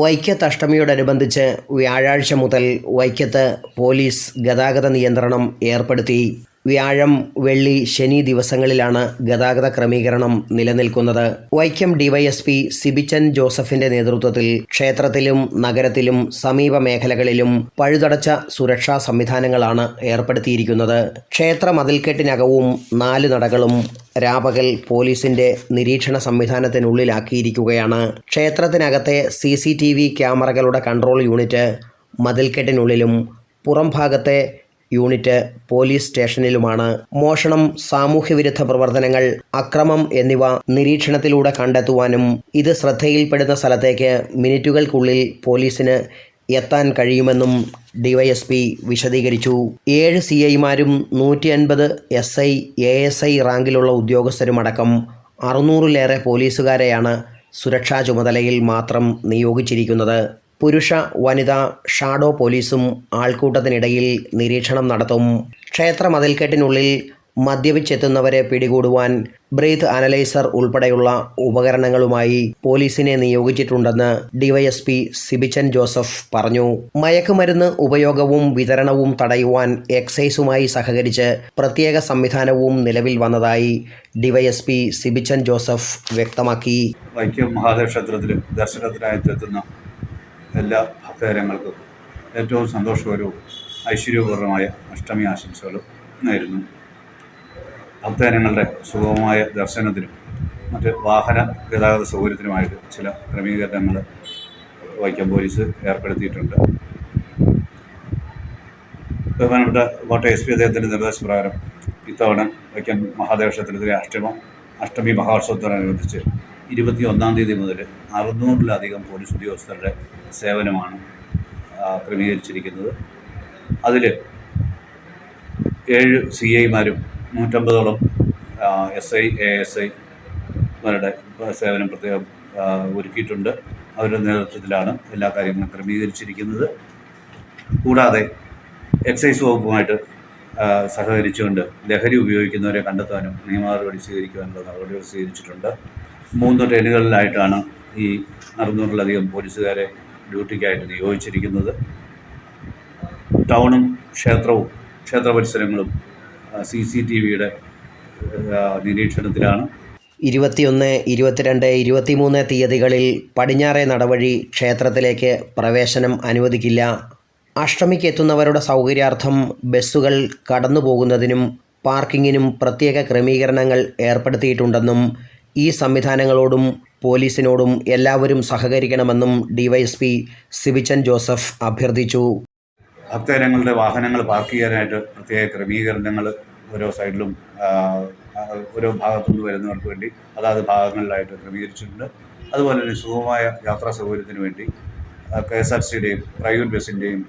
വൈക്കത്ത് അഷ്ടമിയോടനുബന്ധിച്ച് വ്യാഴാഴ്ച മുതൽ വൈക്കത്ത് പോലീസ് ഗതാഗത നിയന്ത്രണം ഏർപ്പെടുത്തി. വ്യാഴം വെള്ളി ശനി ദിവസങ്ങളിലാണ് ഗതാഗത ക്രമീകരണം നിലനിൽക്കുന്നത്. വൈക്കം ഡിവൈഎസ്പി സിബിച്ചൻ ജോസഫിന്റെ നേതൃത്വത്തിൽ ക്ഷേത്രത്തിലും നഗരത്തിലും സമീപ മേഖലകളിലും പഴുതടച്ച സുരക്ഷാ സംവിധാനങ്ങളാണ് ഏർപ്പെടുത്തിയിരിക്കുന്നത്. ക്ഷേത്ര മതിൽക്കെട്ടിനകവും നാല് നടകളും രാപകൽ പോലീസിന്റെ നിരീക്ഷണ സംവിധാനത്തിനുള്ളിലാക്കിയിരിക്കുകയാണ്. ക്ഷേത്രത്തിനകത്തെ സി സി ടി വി ക്യാമറകളുടെ കൺട്രോൾ യൂണിറ്റ് മതിൽക്കെട്ടിനുള്ളിലും പുറം ഭാഗത്തെ യൂണിറ്റ് പോലീസ് സ്റ്റേഷനിലുമാണ്. മോഷണം സാമൂഹ്യവിരുദ്ധ പ്രവർത്തനങ്ങൾ അക്രമം എന്നിവ നിരീക്ഷണത്തിലൂടെ കണ്ടെത്തുവാനും ഇത് ശ്രദ്ധയിൽപ്പെടുന്ന സ്ഥലത്തേക്ക് മിനിറ്റുകൾക്കുള്ളിൽ പോലീസിന് എത്താൻ കഴിയുമെന്നും ഡിവൈഎസ്പി വിശദീകരിച്ചു. ഏഴ് സി ഐമാരും നൂറ്റി അൻപത് S I A S I റാങ്കിലുള്ള ഉദ്യോഗസ്ഥരുമടക്കം അറുന്നൂറിലേറെ പോലീസുകാരെയാണ് സുരക്ഷാ ചുമതലയിൽ മാത്രം നിയോഗിച്ചിരിക്കുന്നത്. പുരുഷ വനിതാ ഷാഡോ പോലീസും ആൾക്കൂട്ടത്തിനിടയിൽ നിരീക്ഷണം നടത്തും. ക്ഷേത്ര മതിൽക്കെട്ടിനുള്ളിൽ മദ്യപിച്ചെത്തുന്നവരെ പിടികൂടുവാൻ ബ്രീത്ത് അനലൈസർ ഉൾപ്പെടെയുള്ള ഉപകരണങ്ങളുമായി പോലീസിനെ നിയോഗിച്ചിട്ടുണ്ടെന്ന് ഡിവൈഎസ്പി സിബിച്ചൻ ജോസഫ് പറഞ്ഞു. മയക്കുമരുന്ന് ഉപയോഗവും വിതരണവും തടയുവാൻ എക്സൈസുമായി സഹകരിച്ച് പ്രത്യേക സംവിധാനവും നിലവിൽ വന്നതായി ഡിവൈഎസ്പി സിബിച്ചൻ ജോസഫ് വ്യക്തമാക്കി. വൈക്കം മഹാദേവ ക്ഷേത്രത്തിൽ ദർശനത്തിനായെത്തുന്ന എല്ലാ ഭക്തജനങ്ങൾക്കും ഏറ്റവും സന്തോഷകരവും ഐശ്വര്യപൂർണമായ അഷ്ടമി ആശംസകളും നേരുന്നു. ഭക്തജനങ്ങളുടെ സുഗമമായ ദർശനത്തിനും മറ്റ് വാഹന ഗതാഗത സൗകര്യത്തിനുമായിട്ട് ചില ക്രമീകരണങ്ങൾ വൈക്കം പോലീസ് ഏർപ്പെടുത്തിയിട്ടുണ്ട്. ബഹുമാനപ്പെട്ട കോട്ടയം എസ് പി അദ്ദേഹത്തിന്റെ നിർദ്ദേശപ്രകാരം ഇത്തവണ വൈക്കം മഹാദേവ ക്ഷേത്രത്തിലെ അഷ്ടമ അഷ്ടമി മഹോത്സവത്തോടനുബന്ധിച്ച് ഇരുപത്തി ഒന്നാം തീയതി മുതൽ അറുന്നൂറിലധികം പോലീസ് ഉദ്യോഗസ്ഥരുടെ സേവനമാണ് ക്രമീകരിച്ചിരിക്കുന്നത്. അതിൽ ഏഴ് സി ഐമാരും നൂറ്റമ്പതോളം S I A S I മാരുടെ സേവനം പ്രത്യേകം ഒരുക്കിയിട്ടുണ്ട്. അവരുടെ നേതൃത്വത്തിലാണ് എല്ലാ കാര്യങ്ങളും ക്രമീകരിച്ചിരിക്കുന്നത്. കൂടാതെ എക്സൈസ് വകുപ്പുമായിട്ട് സഹകരിച്ചുകൊണ്ട് ലഹരി ഉപയോഗിക്കുന്നവരെ കണ്ടെത്താനും നിയമ നടപടി സ്വീകരിക്കുവാനുള്ള നടപടികൾ സ്വീകരിച്ചിട്ടുണ്ട്. മൂന്ന് ട്രെയിനുകളിലായിട്ടാണ് ഈ അറുന്നൂറിലധികം പോലീസുകാരെ ഡ്യൂട്ടിക്കായിട്ട് നിയോഗിച്ചിരിക്കുന്നത്. ടൗണും ക്ഷേത്രവും ക്ഷേത്ര പരിസരങ്ങളും സി സി ടി വിയുടെ നിരീക്ഷണത്തിലാണ്. ഇരുപത്തിയൊന്ന് ഇരുപത്തിരണ്ട് ഇരുപത്തിമൂന്ന് തീയതികളിൽ പടിഞ്ഞാറേ നടവഴി ക്ഷേത്രത്തിലേക്ക് പ്രവേശനം അനുവദിക്കില്ല. അഷ്ടമിക്ക് എത്തുന്നവരുടെ സൗകര്യാർത്ഥം ബസ്സുകൾ കടന്നുപോകുന്നതിനും പാർക്കിങ്ങിനും പ്രത്യേക ക്രമീകരണങ്ങൾ ഏർപ്പെടുത്തിയിട്ടുണ്ടെന്നും ഈ സംവിധാനങ്ങളോടും പോലീസിനോടും എല്ലാവരും സഹകരിക്കണമെന്നും ഡിവൈഎസ്പി സിബിച്ചൻ ജോസഫ് അഭ്യർത്ഥിച്ചു. ഭക്തജനങ്ങളുടെ വാഹനങ്ങൾ പാർക്ക് ചെയ്യാനായിട്ട് പ്രത്യേക ക്രമീകരണങ്ങൾ ഓരോ സൈഡിലും ഓരോ ഭാഗത്തുനിന്ന് വരുന്നവർക്ക് വേണ്ടി അതാത് ഭാഗങ്ങളിലായിട്ട് ക്രമീകരിച്ചിട്ടുണ്ട്. അതുപോലെ തന്നെ സുഗമമായ യാത്രാ സൗകര്യത്തിന് വേണ്ടി കെ എസ് ആർ സിയുടെയും പ്രൈവറ്റ് ബസ്സിന്റെയും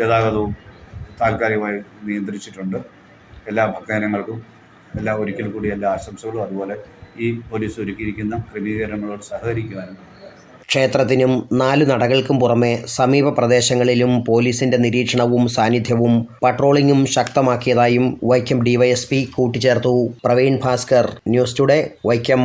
ഗതാഗതവും താൽക്കാലികമായി നിയന്ത്രിച്ചിട്ടുണ്ട്. എല്ലാ ഭക്തജനങ്ങൾക്കും എല്ലാ ഒരിക്കൽ കൂടി എല്ലാ ആശംസകളും. അതുപോലെ ഈ പോലീസ് ഒരുക്കിയിരിക്കുന്ന ക്രമീകരണങ്ങളോട് സഹകരിക്കുവാനും. ക്ഷേത്രത്തിനും നാലു നടകൾക്കും പുറമെ സമീപ പ്രദേശങ്ങളിലും പോലീസിന്റെ നിരീക്ഷണവും സാന്നിധ്യവും പട്രോളിംഗും ശക്തമാക്കിയതായും വൈക്കം ഡിവൈഎസ്പി കൂട്ടിച്ചേർത്തു Praveen Bhaskar. News Today Vaikom.